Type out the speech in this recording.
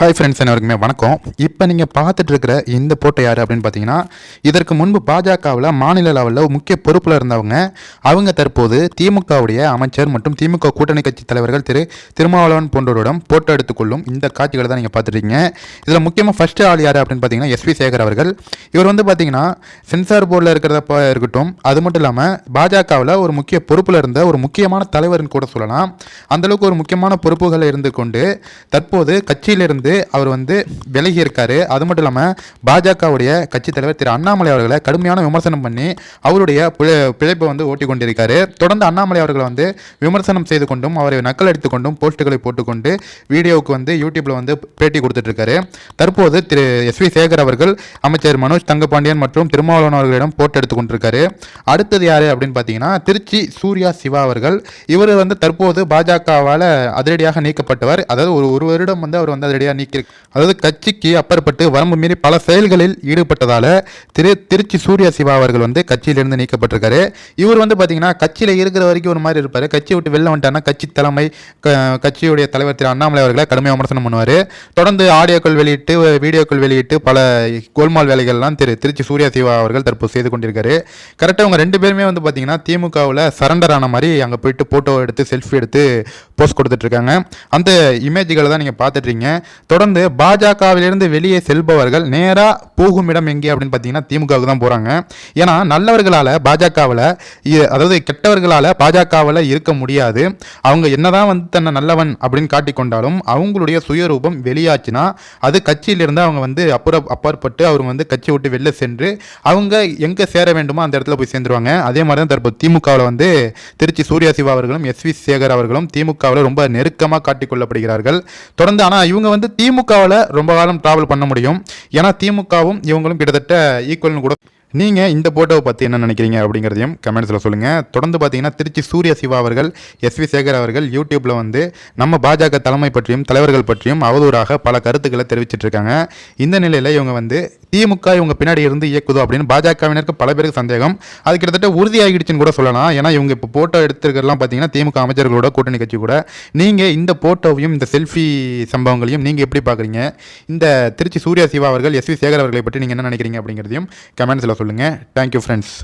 Hi friends அனைவருக்குமே வணக்கம். இப்போ நீங்கள் பார்த்துட்டு இருக்கிற இந்த போட்டை யார் அப்படின்னு பார்த்தீங்கன்னா இதற்கு முன்பு பாஜகவில் மாநில லெவலில் முக்கிய பொறுப்பில் இருந்தவங்க. அவங்க தற்போது திமுகவுடைய அமைச்சர் மற்றும் திமுக கூட்டணி கட்சி தலைவர்கள் திரு திருமாவளவன் போன்றோரிடம் போட்டோ எடுத்துக்கொள்ளும் இந்த காட்சிகளை தான் நீங்கள் பார்த்துருக்கீங்க இதில் முக்கியமாக ஃபர்ஸ்ட் ஆள் யார் அப்படின்னு பார்த்தீங்கன்னா எஸ்வி சேகர் அவர்கள். இவர் வந்து பார்த்தீங்கன்னா சென்சார் போர்டில் இருக்கிறதப்ப இருக்கட்டும் அது மட்டும் இல்லாமல் பாஜகவில் ஒரு முக்கிய பொறுப்பில் இருந்த ஒரு முக்கியமான தலைவர்னு கூட சொல்லலாம். அந்தளவுக்கு ஒரு முக்கியமான பொறுப்புகளில் இருந்து கொண்டு தற்போது கட்சியிலிருந்து அவர் வந்து விலகி இருக்காரு அது மட்டும் இல்லாமல் பாஜகவுடைய கட்சித் தலைவர் திரு அண்ணாமலை அவர்களை கடுமையான விமர்சனம் பண்ணி அவருடைய பிழை பிழைப்பை வந்து ஓட்டி கொண்டிருக்காரு தொடர்ந்து அண்ணாமலை அவர்களை வந்து விமர்சனம் செய்து கொண்டும் அவரை நக்கல் எடுத்து கொண்டும் போஸ்ட்டுகளை போட்டுக்கொண்டு வீடியோவுக்கு வந்து யூடியூப்ல வந்து பேட்டி கொடுத்துட்ருக்காரு. தற்போது திரு எஸ் வி சேகர் அவர்கள் அமைச்சர் மனோஜ் தங்கபாண்டியன் மற்றும் திருமாவளவன் அவர்களிடம் போட்டு எடுத்து கொண்டிருக்காரு. அடுத்தது யார் அப்படின்னு பார்த்தீங்கன்னா திருச்சி சூர்யா சிவா அவர்கள். இவர் வந்து தற்போது பாஜகவால் அதிரடியாக நீக்கப்பட்டவர். அதாவது ஒரு ஒரு வருடம் வந்து அவர் வந்து அதிரடியாக நீக்கி அதாவது கட்சிக்கு அப்பாற்பட்டு வரம்பு மீறி பல செயல்களில் ஈடுபட்டதால் திரு திருச்சி சூர்யா சிவா அவர்கள் வந்து கட்சியிலிருந்து நீக்கப்பட்டிருக்காரு. இவர் வந்து பார்த்தீங்கன்னா கட்சியில் இருக்கிற வரைக்கும் ஒரு மாதிரி இருப்பார். கட்சியை விட்டு வெளில வந்துட்டாங்கன்னா கட்சி தலைமை கட்சியுடைய தலைவர் திரு அண்ணாமலை அவர்களை கடுமையாக விமர்சனம் பண்ணுவார். தொடர்ந்து ஆடியோக்கள் வெளியிட்டு வீடியோக்கள் வெளியிட்டு பல கோல்மால் வேலைகள்லாம் திரு திருச்சி சூர்யா சிவா அவர்கள் தற்போது செய்து கொண்டிருக்காரு. கரெக்டாக அவங்க ரெண்டு பேருமே வந்து பார்த்தீங்கன்னா திமுகவில் சரண்டர் ஆன மாதிரி அங்கே போயிட்டு ஃபோட்டோ எடுத்து செல்ஃபி எடுத்து போஸ்ட் கொடுத்துட்டு இருக்காங்க. அந்த இமேஜ்களை தான் நீங்கள் பார்த்துட்றீங்க தொடர்ந்து பாஜகவிலிருந்து வெளியே செல்பவர்கள் நேராக போகும் இடம் எங்கே அப்படின்னு பார்த்தீங்கன்னா திமுகவுக்கு தான் போகிறாங்க ஏன்னா நல்லவர்களால் பாஜகவில் அதாவது கெட்டவர்களால் பாஜகவில் இருக்க முடியாது. அவங்க என்னதான் வந்து தன்னை நல்லவன் அப்படின்னு காட்டிக்கொண்டாலும் அவங்களுடைய சுயரூபம் வெளியாச்சுன்னா அது கட்சியிலிருந்து அவங்க வந்து அப்புற அப்பாற்பட்டு அவங்க வந்து கட்சி விட்டு வெளில சென்று அவங்க எங்கே சேர வேண்டுமோ அந்த இடத்துல போய் சேர்ந்துருவாங்க. அதே மாதிரி தான் தற்போது திமுகவில் வந்து திருச்சி சூர்யா சிவா அவர்களும் எஸ் வி சேகர் அவர்களும் திமுகவில் ரொம்ப நெருக்கமாக காட்டிக்கொள்ளப்படுகிறார்கள். தொடர்ந்து ஆனால் இவங்க வந்து திமுகவில் ரொம்ப காலம் ட்ராவல் பண்ண முடியும். ஏன்னா திமுகவும் இவங்களும் கிட்டத்தட்ட ஈக்குவல்னு கூட நீங்கள் இந்த போட்டோவை பற்றி என்ன நினைக்கிறீங்க அப்படிங்கிறதையும் கமெண்ட்ஸில் சொல்லுங்கள் தொடர்ந்து பார்த்தீங்கன்னா திருச்சி சூரிய சிவா அவர்கள் எஸ் வி சேகர் அவர்கள் யூடியூப்பில் வந்து நம்ம பாஜக தலைமை பற்றியும் தலைவர்கள் பற்றியும் அவதூறாக பல கருத்துக்களை தெரிவிச்சிட்டு இருக்காங்க. இந்த நிலையில் இவங்க வந்து திமுக இவங்க பின்னாடி இருந்து இயக்குதோ அப்படின்னு பாஜகவினருக்கு பல பேருக்கு சந்தேகம். அது கிட்டத்தட்ட உறுதியாகிடுச்சுன்னு கூட சொல்லலாம். ஏன்னா இவங்க இப்போ போட்டோ எடுத்துருக்கிறதுலாம் பார்த்தீங்கன்னா திமுக அமைச்சர்களோட கூட்டணி கட்சி கூட. நீங்கள் இந்த போட்டோவையும் இந்த செல்ஃபி சம்பவங்களையும் நீங்கள் எப்படி பார்க்குறீங்க இந்த திருச்சி சூர்யா சிவா அவர்கள் எஸ் வி சேகர் அவர்களை பற்றி நீங்கள் என்ன நினைக்கிறீங்க அப்படிங்கிறதையும் கமெண்ட்ஸில் சொல்லுங்கள் தேங்க்யூ ஃப்ரெண்ட்ஸ்